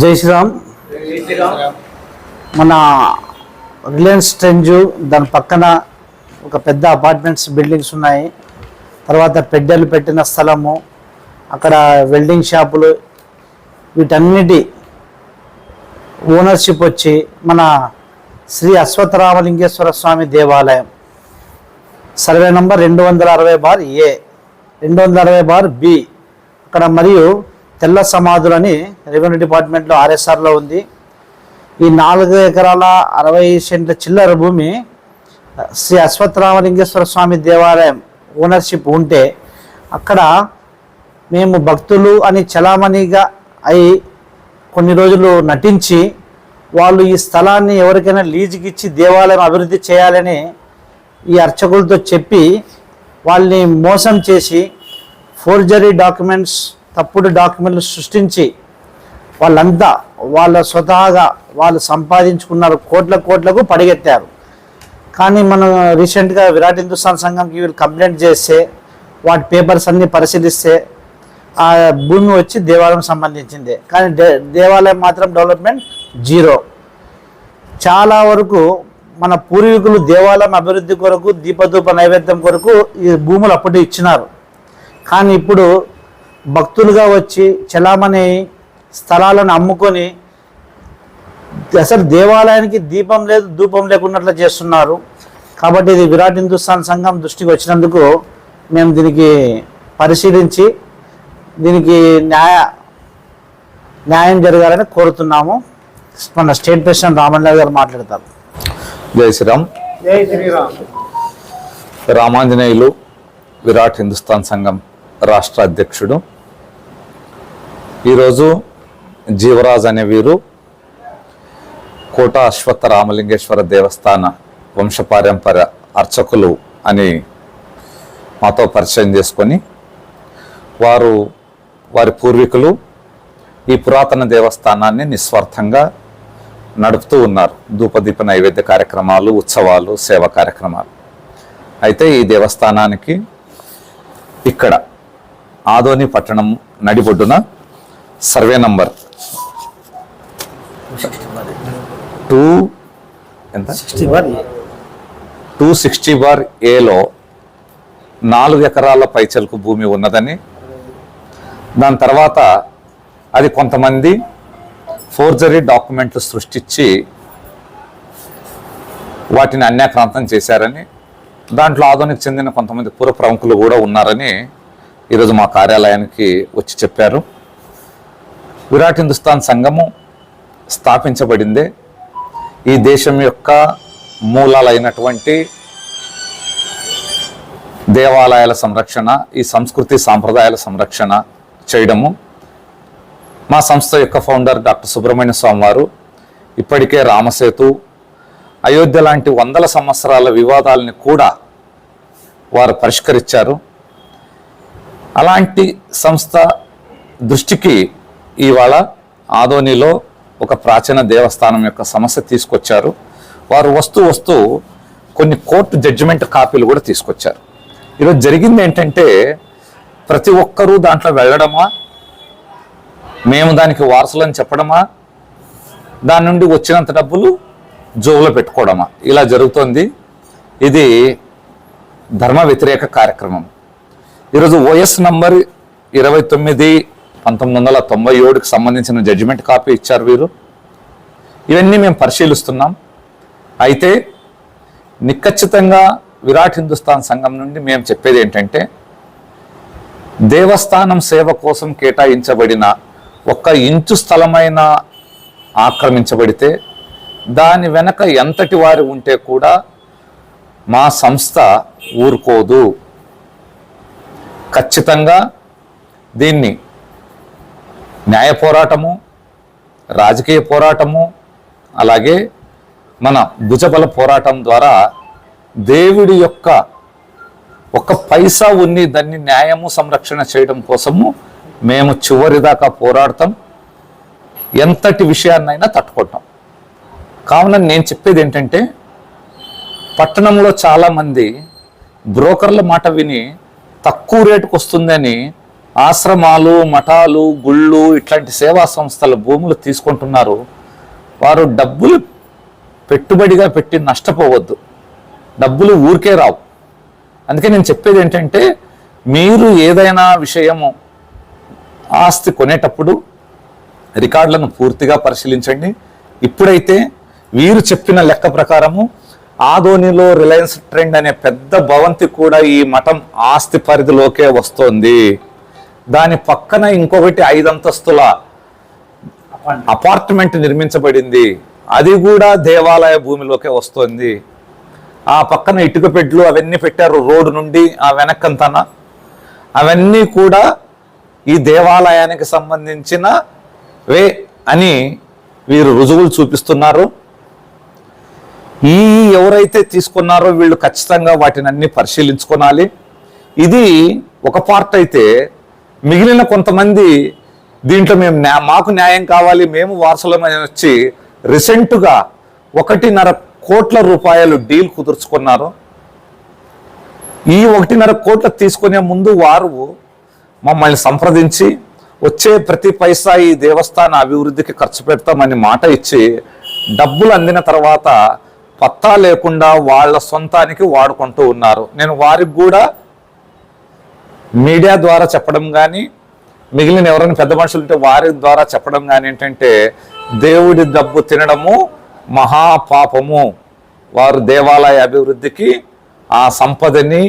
జై శ్రీరామ్. మన Reliance Twenge దాని పక్కన ఒక పెద్ద అపార్ట్మెంట్స్ బిల్డింగ్స్ ఉన్నాయి. తర్వాత పెడ్డలు పెట్టిన స్థలము అక్కడ వెల్డింగ్ షాపులు వీటన్నిటి ఓనర్షిప్ వచ్చి మన శ్రీ అశ్వత్థరామలింగేశ్వర స్వామి దేవాలయం. సర్వే నంబర్ రెండు వందల అరవై బార్ ఏ రెండు వందల అరవై బార్ బి. అక్కడ మరియు తెల్ల సమాధులని రెవెన్యూ డిపార్ట్మెంట్లో ఆర్ఎస్ఆర్లో ఉంది. ఈ నాలుగు ఎకరాల అరవై సెంట్ల చిల్లర భూమి శ్రీ అశ్వత్థరామలింగేశ్వర స్వామి దేవాలయం ఓనర్షిప్ ఉంటే అక్కడ మేము భక్తులు అని చలామణిగా అయి కొన్ని రోజులు నటించి వాళ్ళు ఈ స్థలాన్ని ఎవరికైనా లీజుకి ఇచ్చి దేవాలయం అభివృద్ధి చేయాలని ఈ అర్చకులతో చెప్పి వాళ్ళని మోసం చేసి ఫోర్జరీ డాక్యుమెంట్స్ తప్పుడు డాక్యుమెంట్లు సృష్టించి వాళ్ళంతా వాళ్ళ స్వతహాగా వాళ్ళు సంపాదించుకున్నారు కోట్ల కోట్లకు పడిగెత్తారు. కానీ మనం రీసెంట్గా విరాట్ హిందుస్థాన్ సంఘంకి వీళ్ళు కంప్లైంట్ చేస్తే వాటి పేపర్స్ అన్నీ పరిశీలిస్తే ఆ భూమి వచ్చి దేవాలయం సంబంధించింది. కానీ దే- దేవాలయం మాత్రం డెవలప్మెంట్ జీరో. చాలా వరకు మన పూర్వీకులు దేవాలయం అభివృద్ధి కొరకు దీపధూప నైవేద్యం కొరకు ఈ భూములు అప్పుడు ఇచ్చినారు. కానీ ఇప్పుడు భక్తులుగా వచ్చి చలామణి స్థలాలను అమ్ముకొని అసలు దేవాలయానికి దీపం లేదు ధూపం లేకున్నట్లు చేస్తున్నారు. కాబట్టి ఇది విరాట్ హిందుస్థాన్ సంఘం దృష్టికి వచ్చినందుకు మేము దీనికి పరిశీలించి దీనికి న్యాయ న్యాయం జరగాలని కోరుతున్నాము. మన స్టేట్ ప్రెసిడెంట్ రామన్ గారు మాట్లాడతారు. జై శ్రీరామ్. జై శ్రీరామ్. రామాంజనేయులు విరాట్ హిందుస్థాన్ సంఘం రాష్ట్ర అధ్యక్షుడు. ఈరోజు జీవరాజ్ అనే వీరు కోట అశ్వత్థ రామలింగేశ్వర దేవస్థాన వంశపారంపర్య అర్చకులు అని మాతో పరిచయం చేసుకొని వారు వారి పూర్వీకులు ఈ పురాతన దేవస్థానాన్ని నిస్వార్థంగా నడుపుతూ ఉన్నారు. ధూపదీప నైవేద్య కార్యక్రమాలు ఉత్సవాలు సేవా కార్యక్రమాలు. అయితే ఈ దేవస్థానానికి ఇక్కడ ఆదోని పట్టణం నడిబొడ్డున సర్వే నంబర్. టూ ఎంత? టూ సిక్స్టీ బార్ ఏలో నాలుగు ఎకరాల పైచలకు భూమి ఉన్నదని దాని తర్వాత అది కొంతమంది ఫోర్జరీ డాక్యుమెంట్లు సృష్టించి వాటిని అన్యాక్రాంతం చేశారని దాంట్లో ఆధునిక చెందిన కొంతమంది పూర్వ ప్రముఖులు కూడా ఉన్నారని ఈరోజు మా కార్యాలయానికి వచ్చి చెప్పారు. విరాట్ హిందుస్థాన్ సంఘము స్థాపించబడిందే. ఈ దేశం యొక్క మూలాలైనటువంటి దేవాలయాల సంరక్షణ ఈ సంస్కృతి సాంప్రదాయాల సంరక్షణ చేయడము. మా సంస్థ యొక్క ఫౌండర్ డాక్టర్ సుబ్రహ్మణ్య స్వామి వారు ఇప్పటికే రామసేతు అయోధ్య లాంటి వందల సంవత్సరాల వివాదాలని కూడా వారు పరిష్కరించారు. అలాంటి సంస్థ దృష్టికి ఇవాళ ఆదోనిలో ఒక ప్రాచీన దేవస్థానం యొక్క సమస్య తీసుకొచ్చారు. వారు వస్తూ వస్తూ కొన్ని కోర్టు జడ్జిమెంట్ కాపీలు కూడా తీసుకొచ్చారు. ఈరోజు జరిగింది ఏంటంటే ప్రతి ఒక్కరూ దాంట్లో వెళ్ళడమా? మేము దానికి వారసులని చెప్పడమా? దాని నుండి వచ్చినంత డబ్బులు జోబులో పెట్టుకోవడమా? ఇలా జరుగుతోంది. ఇది ధర్మ వ్యతిరేక కార్యక్రమం. ఈరోజు ఓఎస్ నంబర్ ఇరవై తొమ్మిది పంతొమ్మిది వందల తొంభై ఏడుకి సంబంధించిన జడ్జిమెంట్ కాపీ ఇచ్చారు వీరు. ఇవన్నీ మేము పరిశీలిస్తున్నాం. అయితే నిఖచ్చితంగా విరాట్ హిందుస్థాన్ సంఘం నుండి మేము చెప్పేది ఏంటంటే దేవస్థానం సేవ కోసం కేటాయించబడిన ఒక్క ఇంచు స్థలమైన ఆక్రమించబడితే దాని వెనక ఎంతటి వారు ఉంటే కూడా మా సంస్థ ఊరుకోదు. ఖచ్చితంగా దీన్ని న్యాయ పోరాటము రాజకీయ పోరాటము అలాగే మన భుజబల పోరాటం ద్వారా దేవుడి యొక్క ఒక పైసా ఉన్ని దాన్ని న్యాయము సంరక్షణ చేయడం కోసము మేము చివరిదాకా పోరాడతాం. ఎంతటి విషయాన్నైనా తట్టుకుంటాం. కావున నేను చెప్పేది ఏంటంటే పట్టణంలో చాలామంది బ్రోకర్ల మాట విని తక్కువ రేటుకు వస్తుందని ఆశ్రమాలు మఠాలు గుళ్ళు ఇట్లాంటి సేవా సంస్థల భూములు తీసుకుంటున్నారు. వారు డబ్బులు పెట్టుబడిగా పెట్టి నష్టపోవద్దు. డబ్బులు ఊరికే రావు. అందుకే నేను చెప్పేది ఏంటంటే మీరు ఏదైనా విషయము ఆస్తి కొనేటప్పుడు రికార్డులను పూర్తిగా పరిశీలించండి. ఇప్పుడైతే వీరు చెప్పిన లెక్క ప్రకారము ఆధోనిలో రిలయన్స్ ట్రెండ్ అనే పెద్ద భవంతి కూడా ఈ మఠం ఆస్తి పరిధిలోకే వస్తోంది. దాని పక్కన ఇంకొకటి ఐదంతస్తుల అపార్ట్మెంట్ నిర్మించబడింది. అది కూడా దేవాలయ భూమిలోకే వస్తుంది. ఆ పక్కన ఇటుక పెడ్లు అవన్నీ పెట్టారు రోడ్డు నుండి ఆ వెనక్కంతన. అవన్నీ కూడా ఈ దేవాలయానికి సంబంధించిన వే అని వీరు రుజువులు చూపిస్తున్నారు. ఈ ఎవరైతే తీసుకున్నారో వీళ్ళు ఖచ్చితంగా వాటిని అన్ని పరిశీలించుకోనాలి. ఇది ఒక పార్ట్ అయితే మిగిలిన కొంతమంది దీంట్లో మేము మాకు న్యాయం కావాలి మేము వారసులమని వచ్చి రీసెంట్గా ఒకటిన్నర కోట్ల రూపాయలు డీల్ కుదుర్చుకున్నారు. ఈ ఒకటిన్నర కోట్ల తీసుకునే ముందు వారు మమ్మల్ని సంప్రదించి వచ్చే ప్రతి పైసా ఈ దేవస్థాన అభివృద్ధికి ఖర్చు పెడతామని మాట ఇచ్చి డబ్బులు అందిన తర్వాత పత్తా లేకుండా వాళ్ళ సొంతానికి వాడుకుంటూ ఉన్నారు. నేను వారికి కూడా మీడియా ద్వారా చెప్పడం కానీ మిగిలిన ఎవరైనా పెద్ద మనుషులు ఉంటే వారి ద్వారా చెప్పడం కానీ ఏంటంటే దేవుడి డబ్బు తినడము మహాపాపము. వారు దేవాలయ అభివృద్ధికి ఆ సంపదని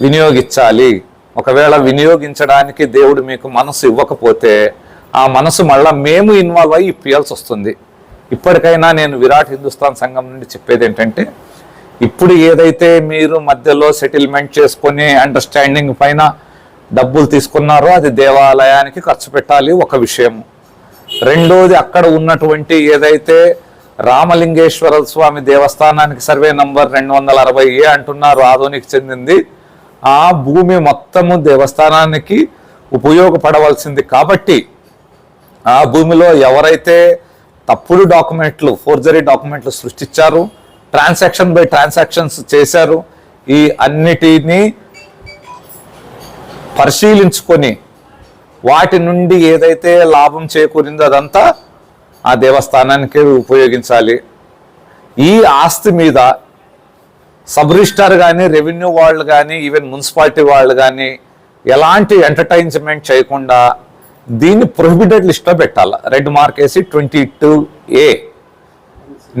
వినియోగించాలి. ఒకవేళ వినియోగించడానికి దేవుడు మీకు మనసు ఇవ్వకపోతే ఆ మనసు మళ్ళీ మేము ఇన్వాల్వ్ అయ్యి ఇప్పియాల్సి వస్తుంది. ఇప్పటికైనా నేను విరాట్ హిందుస్థాన్ సంఘం నుండి చెప్పేది ఏంటంటే ఇప్పుడు ఏదైతే మీరు మధ్యలో సెటిల్మెంట్ చేసుకొని అండర్స్టాండింగ్ పైన డబ్బులు తీసుకున్నారో అది దేవాలయానికి ఖర్చు పెట్టాలి ఒక విషయం రెండోది అక్కడ ఉన్నటువంటి ఏదైతే రామలింగేశ్వర స్వామి దేవస్థానానికి సర్వే నంబర్ రెండు వందల అరవై ఏ అంటున్నారు ఆధునికి చెందింది. ఆ భూమి మొత్తము దేవస్థానానికి ఉపయోగపడవలసింది కాబట్టి ఆ భూమిలో ఎవరైతే తప్పుడు డాక్యుమెంట్లు ఫోర్జరీ డాక్యుమెంట్లు సృష్టించారు ట్రాన్సాక్షన్ బై ట్రాన్సాక్షన్స్ చేశారు ఈ అన్నిటినీ పరిశీలించుకొని వాటి నుండి ఏదైతే లాభం చేకూరిందో అదంతా ఆ దేవస్థానానికి ఉపయోగించాలి. ఈ ఆస్తి మీద సబ్ రిజిస్టార్ కానీ రెవెన్యూ వాళ్ళు కానీ ఈవెన్ మున్సిపాలిటీ వాళ్ళు కానీ ఎలాంటి ఎంటర్టైన్మెంట్ చేయకుండా దీన్ని ప్రొహిబిటెడ్ లిస్ట్లో పెట్టాలి. రెడ్ మార్క్ వేసి ట్వంటీ టూ ఏ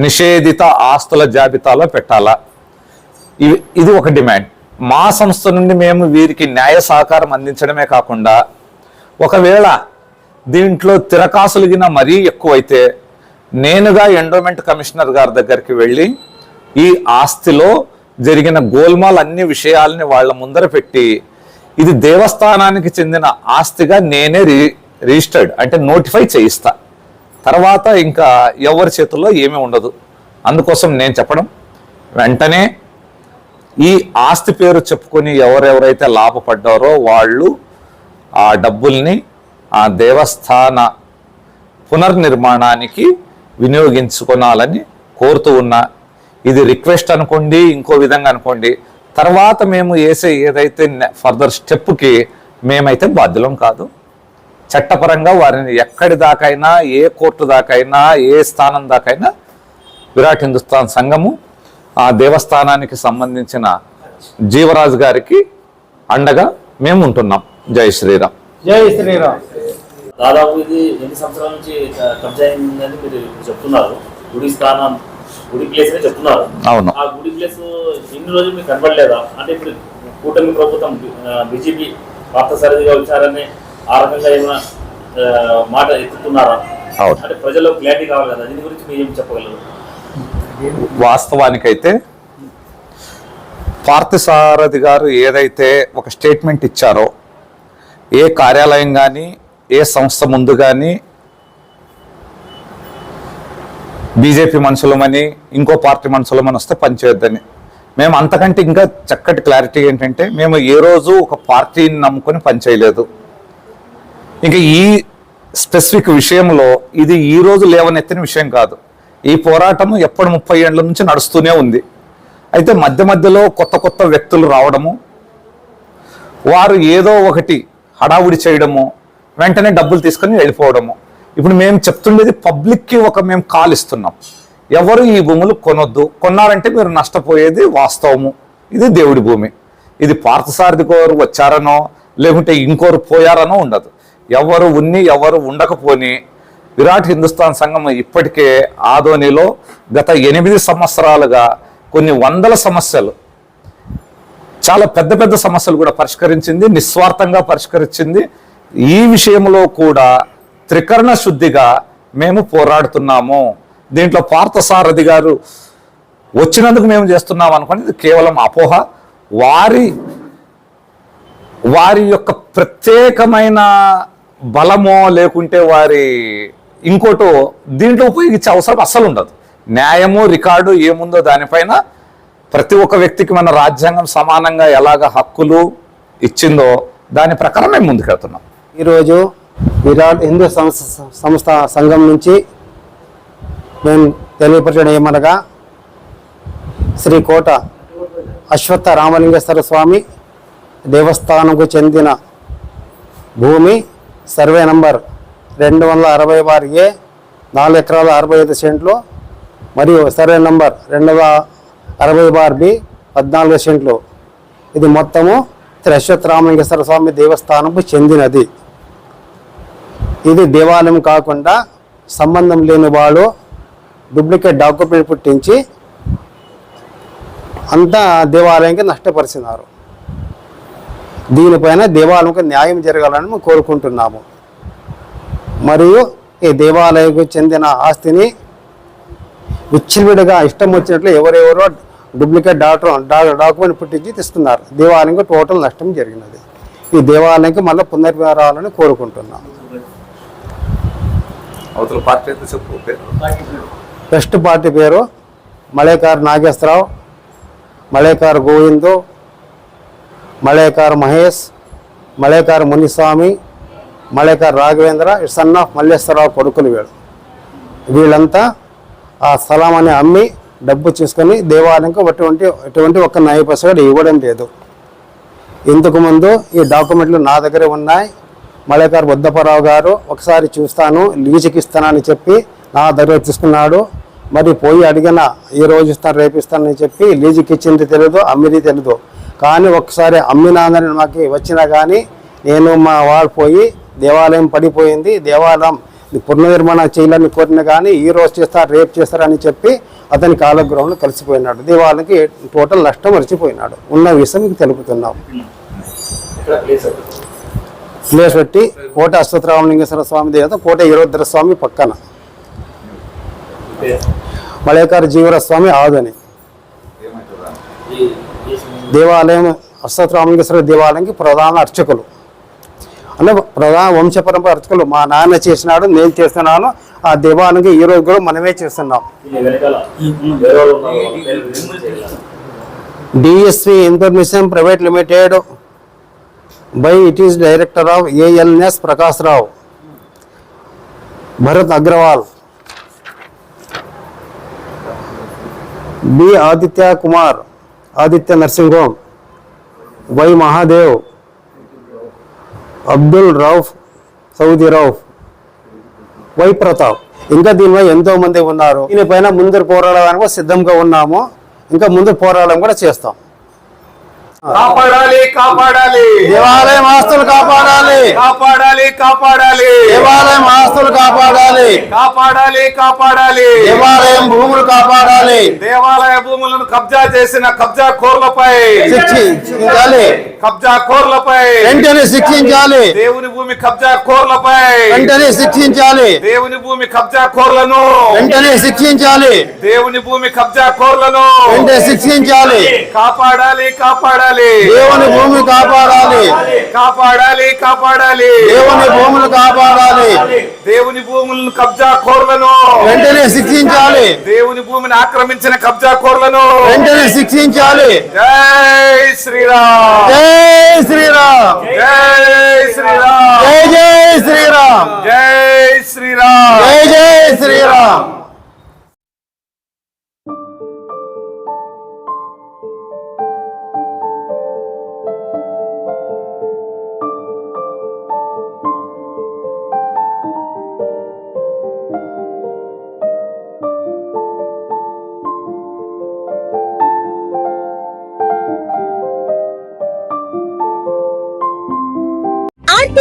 నిషేధిత ఆస్తుల జాబితాలో పెట్టాలా. ఇది ఒక డిమాండ్. మా సంస్థ నుండి మేము వీరికి న్యాయ సహకారం అందించడమే కాకుండా ఒకవేళ దీంట్లో తిరకాసులుగిన మరీ ఎక్కువైతే నేనుగా ఎండోమెంట్ కమిషనర్ గారి దగ్గరికి వెళ్ళి ఈ ఆస్తిలో జరిగిన గోల్మాల్ అన్ని విషయాలని వాళ్ళ ముందర పెట్టి ఇది దేవస్థానానికి చెందిన ఆస్తిగా నేనే రి రిజిస్టర్డ్ అంటే నోటిఫై చేయిస్తా. తర్వాత ఇంకా ఎవరి చేతుల్లో ఏమీ ఉండదు. అందుకోసం నేను చెప్పడం వెంటనే ఈ ఆస్తి పేరు చెప్పుకొని ఎవరెవరైతే లాభపడ్డారో వాళ్ళు ఆ డబ్బుల్ని ఆ దేవస్థాన పునర్నిర్మాణానికి వినియోగించుకోనాలని కోరుతూ ఉన్నా. ఇది రిక్వెస్ట్ అనుకోండి ఇంకో విధంగా అనుకోండి. తర్వాత మేము వేసే ఏదైతే ఫర్దర్ స్టెప్కి మేమైతే బాధ్యులం కాదు. చట్టపరంగా వారిని ఎక్కడి దాకైనా ఏ కోర్టు దాకైనా ఏ స్థానం దాకైనా విరాట్ హిందుస్థాన్ సంఘము ఆ దేవస్థానానికి సంబంధించిన జీవరాజు గారికి అండగా మేము ఉంటున్నాం. జై శ్రీరామ్. జై శ్రీరామ్. దాదాపు ఇది ఎన్ని సంవత్సరాల నుంచి కబ్జా అయిందని మీరు చెప్తున్నారు. గుడి స్థానం గుడి ప్లేస్ అని చెప్తున్నారు. అవును. ఆ గుడి ప్లేస్ ఇన్ని రోజులు మీకు కనబడలేదా? అంటే ఇప్పుడు కూటమి ప్రభుత్వం బీజేపీ పార్థసారథిగా వచ్చారని ఆ రకంగా ఏమైనా మాట ఎత్తుతున్నారా? అవును. అంటే ప్రజల్లో క్లారిటీ కావాలి కదా. దీని గురించి మీరు ఏం చెప్పగలరు? వాస్తవానికైతే పార్థసారథి గారు ఏదైతే ఒక స్టేట్మెంట్ ఇచ్చారో ఏ కార్యాలయం కానీ ఏ సంస్థ ముందు కానీ బీజేపీ మనుషులమని ఇంకో పార్టీ మనుషులమని వస్తే పనిచేయొద్దని మేము అంతకంటే ఇంకా చక్కటి క్లారిటీ ఏంటంటే మేము ఏ రోజు ఒక పార్టీని నమ్ముకొని పనిచేయలేదు ఇంకా ఈ స్పెసిఫిక్ విషయంలో ఇది ఈ రోజు లేవనెత్తిన విషయం కాదు. ఈ పోరాటం ఎప్పటి ముప్పై ఏళ్ళ నుంచి నడుస్తూనే ఉంది. అయితే మధ్య మధ్యలో కొత్త కొత్త వ్యక్తులు రావడము వారు ఏదో ఒకటి హడావుడి చేయడము వెంటనే డబ్బులు తీసుకొని వెళ్ళిపోవడము. ఇప్పుడు మేము చెప్తుండేది పబ్లిక్కి ఒక మేము కాల్ ఇస్తున్నాం. ఎవరు ఈ భూములు కొనొద్దు కొన్నారంటే మీరు నష్టపోయేది వాస్తవము. ఇది దేవుడి భూమి. ఇది పార్థసారథి కోరు వచ్చారనో లేకుంటే ఇంకోరు పోయారనో ఉండదు. ఎవరు ఉన్ని ఎవరు ఉండకపోని విరాట్ హిందుస్థాన్ సంఘం ఇప్పటికే ఆదోనిలో గత ఎనిమిది సంవత్సరాలుగా కొన్ని వందల సమస్యలు చాలా పెద్ద పెద్ద సమస్యలు కూడా పరిష్కరించింది నిస్వార్థంగా పరిష్కరించింది. ఈ విషయంలో కూడా త్రికరణ శుద్ధిగా మేము పోరాడుతున్నాము. దీంట్లో పార్థసారథి గారు వచ్చినందుకు మేము చేస్తున్నాం అనుకోండి కేవలం అపోహ. వారి వారి యొక్క ప్రత్యేకమైన బలమో లేకుంటే వారి ఇంకోటో దీంట్లో ఉపయోగించే అవసరం అస్సలు ఉండదు న్యాయము రికార్డు ఏముందో దానిపైన ప్రతి ఒక్క వ్యక్తికి మన రాజ్యాంగం సమానంగా ఎలాగ హక్కులు ఇచ్చిందో దాని ప్రకారం మేము ముందుకెళ్తున్నాం. ఈరోజు విరాట్ హిందూ సంస్థ సంస్థ సంఘం నుంచి మేము తెలియపరచడం ఏమనగా శ్రీ కోట అశ్వత్థ రామలింగేశ్వర స్వామి దేవస్థానంకు చెందిన భూమి సర్వే నంబర్ రెండు వందల అరవై బార్ ఏ నాలుగు ఎకరాల అరవై ఐదు సెంట్లు మరియు సర్వే నంబర్ రెండు వందల అరవై బార్ బి పద్నాలుగు సెంట్లు. ఇది మొత్తము త్రశ్వత్ రామలింగేశ్వర స్వామి దేవస్థానంకు చెందినది. ఇది దేవాలయం కాకుండా సంబంధం లేని వాడు డూప్లికేట్ డాక్యుమెంట్ పుట్టించి అంతా దేవాలయానికి నష్టపరిచినారు. దీనిపైన దేవాలయంకి న్యాయం జరగాలని మేము కోరుకుంటున్నాము. మరియు ఈ దేవాలయంకు చెందిన ఆస్తిని విచ్చివిడిగా ఇష్టం వచ్చినట్లు ఎవరెవరో డూప్లికేట్ డాక్టర్ డాక్యుమెంట్ పుట్టించి తెస్తున్నారు. దేవాలయంకి టోటల్ నష్టం జరిగినది. ఈ దేవాలయంకి మళ్ళీ పునర్విహారాలని కోరుకుంటున్నాం. అవతల పార్టీ అయితే చెప్పు ఫస్ట్ పార్టీ పేరు మలేకార్ నాగేశ్వరరావు మలేకార్ గోవిందు మలేకార్ మహేష్ మలేకార్ మునిస్వామి మలేకర్ రాఘవేంద్ర సన్ ఆఫ్ మల్లేశ్వరరావు కొడుకులు వీళ్ళు. వీళ్ళంతా ఆ స్థలాన్ని అమ్మి డబ్బు తీసుకొని దేవాలయంకి అటువంటి ఎటువంటి ఒక్క న్యాయ ఇవ్వడం లేదు. ఇంతకుముందు ఈ డాక్యుమెంట్లు నా దగ్గరే ఉన్నాయి. మలేకర్ బుద్ధపరావు గారు ఒకసారి చూస్తాను లీజుకి ఇస్తానని చెప్పి నా దగ్గర తీసుకున్నాడు. మరి పోయి అడిగిన ఈ రోజు ఇస్తాను రేపు ఇస్తానని చెప్పి లీజుకి ఇచ్చింది తెలియదు అమ్మిది తెలియదు కానీ ఒకసారి అమ్మినాదని మాకు వచ్చినా కానీ నేను మా వాడు పోయి దేవాలయం పడిపోయింది. దేవాలయం పునర్నిర్మాణం చేయాలని కోరిన కానీ ఈ రోజు చేస్తారు రేపు చేస్తారని చెప్పి అతని కాలగ్రహంలో కలిసిపోయినాడు. దేవాలయానికి టోటల్ నష్టం మరిచిపోయినాడు. ఉన్న విషయం తెలుపుతున్నాం. ప్లేస్ పెట్టి కోట అశ్వత్రామలింగేశ్వర స్వామి దేవత కోట ఈరోద్ర స్వామి పక్కన. అంటే మలయకారు జీవర స్వామి ఆదని దేవాలయం అశ్వత్రామలింగేశ్వర దేవాలయంకి ప్రధాన అర్చకులు. అంటే ప్రధాన వంశ పరంపర అర్చకులు మా నాన్న చేసినాడు నేను చేస్తున్నాను. ఆ దేవాలయంకి ఈ రోజు కూడా మనమే చేస్తున్నాం. DSV information private limited by it is director of ALS Prakash Rao. Bharat Agarwal. B Aditya Kumar Aditya nursing home Y Mahadev. Abdul Rauf Saudi Rauf Y Pratap. ఇంకా దీనిపై ఎంతో మంది ఉన్నారు. దీనిపైన ముందు పోరాడడానికి సిద్ధంగా ఉన్నాము. ఇంకా ముందు పోరాటం కూడా చేస్తాం. కాపాడాలి కాపాడాలి. దేవాలయం ఆస్తులు కాపాడాలి. కాపాడాలి కాపాడాలి. దేవాలయం ఆస్తులు కాపాడాలి. కాపాడాలి కాపాడాలి. దేవాలయం భూములు కాపాడాలి. దేవాలయ భూములను కబ్జా చేసిన కబ్జా కోర్లపై. శిక్షించాలి. కబ్జా కోర్లపై. వెంటనే శిక్షించాలి. దేవుని భూమి కబ్జా కోర్లపై. వెంటనే శిక్షించాలి. దేవుని భూమి కబ్జా కోర్లను. వెంటనే శిక్షించాలి. దేవుని భూమి కబ్జా కోర్లను. వెంటనే శిక్షించాలి. కాపాడాలి కాపాడాలి. దేవుని భూమి కాపాడాలి. కాపాడాలి కాపాడాలి. దేవుని భూములు కాపాడాలి. దేవుని భూములను కబ్జా కోర్లను. వెంటనే శిక్షించాలి. దేవుని భూమిని ఆక్రమించిన కబ్జా కోర్లను. వెంటనే శిక్షించాలి. జై శ్రీరామ్. జై శ్రీరామ్. జై శ్రీరామ్. జై జై శ్రీరామ్. జై శ్రీరామ్. జై జై Sriram.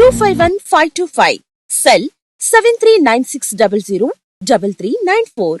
two five one five two five cell seven three nine six double zero double three nine four